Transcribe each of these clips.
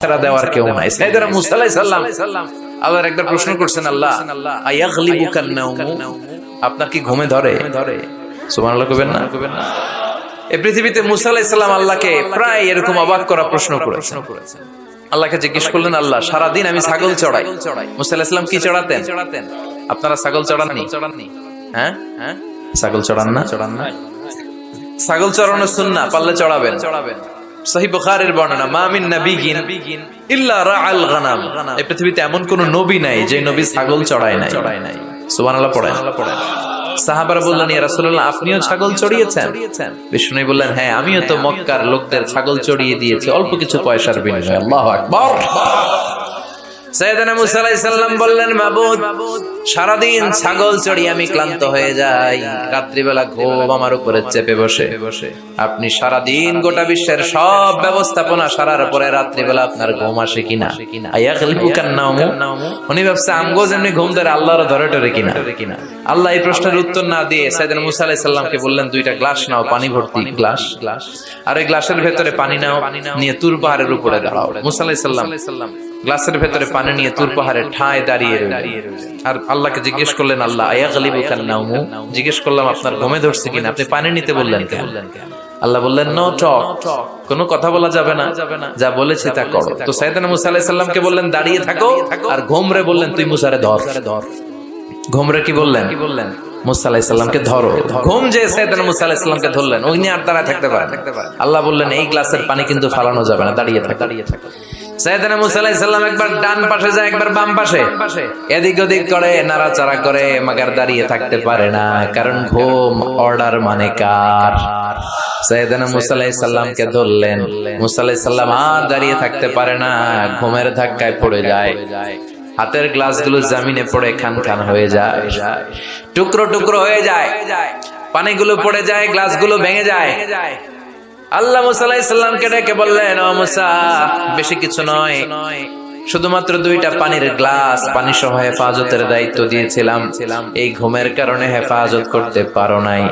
ছাড়া দেওয়ার কেউ নাই। সাইদানা মুসা আলাইহিস সালাম আবার একবার প্রশ্ন করছেন আল্লাহ আয়াগলিবুকান নাওমু আপনার কি ঘুমে ধরে? সুবহানাল্লাহ কবেন না? না। এই পৃথিবীতে মুসা আলাইহিস সালাম আল্লাহকে প্রায় এরকম অবাক করা প্রশ্ন করেছেন। আল্লাহকে জিজ্ঞেস করলেন আল্লাহ সারাদিন আমি ছাগল চড়াই? মুসা আলাইহিস সালাম কি চড়াতেন? চড়াতেন? আপনারা ছাগল চড়াননি চড়াননি। হ্যাঁ? হ্যাঁ? ছাগল চড়ান না? চড়ান না। ছাগল চড়ানো সুন্নাহ পারলে চড়াবেন। চড়াবেন। পৃথিবীতে এমন কোন নবী নাই যে নবী ছাগল চড়ায় নাই। পড়ায় সাহাবারা আপনিও ছাগল চড়িয়েছেন? বিষ্ণু বললেন হ্যাঁ আমিও তো মক্কার লোকদের ছাগল চড়িয়ে দিয়েছি, অল্প কিছু পয়সার বিনিময়। সৈয়দনা আপনি সারাদিন গোটা বিশ্বের সব ব্যবস্থাপনা সারার পরে রাত্রিবেলা আপনার ঘুম আসে কিনা? উনি ঘুম ধরে আল্লাহর ধরে টরে কিনা? আল্লাহ এই প্রশ্নের উত্তর না দিয়ে সাইদান মুসা বললেন, দুইটা গ্লাস নাও, পানি ভর্তি গ্লাস। গ্লাস আর ওই গ্লাসের ভেতরে পানি নাও, নিয়ে তুর পাহাড়ের উপরে দাঁড়াও। মুসা আলাইহিস গ্লাসের ভেতরে পানি নিয়ে তুর পাহাড়ে ঠায় দাঁড়িয়ে আর আল্লাহকে জিজ্ঞেস করলেন, আল্লাহ জিজ্ঞেস করলাম, আপনার ঘুমে ধরছে কিনা? আপনি পানি নিতে বললেন কেন? আল্লাহ বললেন নো টক কোনো কথা বলা যাবে না। যা বলেছি তা করো। তো সাইদানা মুসা আলাইহিস সালামকে বললেন, দাঁড়িয়ে থাকো। আর ঘুমরে বললেন, তুই মুসারে ধর। ধর ঘুমরে কি বললেন? কি বললেন আল্লাহ বললেন, এই গ্লাসের পানি কিন্তু ফালানো যাবে না দাঁড়িয়ে থাক দাঁড়িয়ে থাক। সাইয়েদনা মুসা আলাইহিস মানে দাঁড়িয়ে থাকতে পারে না, ঘুমের ধাক্কায় পড়ে যায়। হাতের জামিনে পড়ে খান খান হয়ে যায়। টুকরো টুকরো হয়ে যায়। পানিগুলো পড়ে যায়, গ্লাসগুলো ভেঙে যায়। আল্লাহ মুসা আলাইহিসসালামকে ডেকে বললেন বেশি কিছু নয়। শুধুমাত্র দুইটা পানির গ্লাস পানি সহ হেফাজতের দায়িত্ব দিয়েছিলাম। এই ঘুমের কারণে হেফাজত করতে পারো নাই।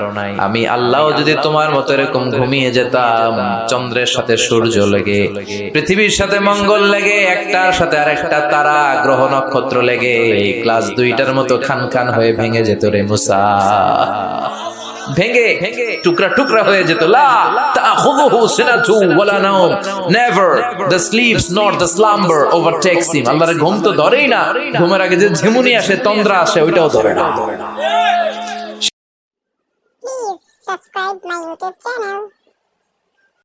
আমি আল্লাহ যদি তোমার মতো এরকম ঘুমিয়ে যেতাম, চন্দ্রের সাথে সূর্য লেগে, পৃথিবীর সাথে মঙ্গল লেগে, একটার সাথে আরেকটা তারা, গ্রহ নক্ষত্র লেগে, এই গ্লাস দুইটার মতো খান খান হয়ে ভেঙে যেত রে মুসা। ভেঙে টুকরা টুকরা হয়ে যেত। লা তাখুযুহু সিনাতু ওয়ালা নাওম। Never the slips not the slumber overtakes him আল্লাহর ঘুম তো ধরেই না। ঘুমের আগে যে ঝিমুনি আসে, তন্দ্রা আসে, ওইটাও ধরে না। Please subscribe my YouTube channel.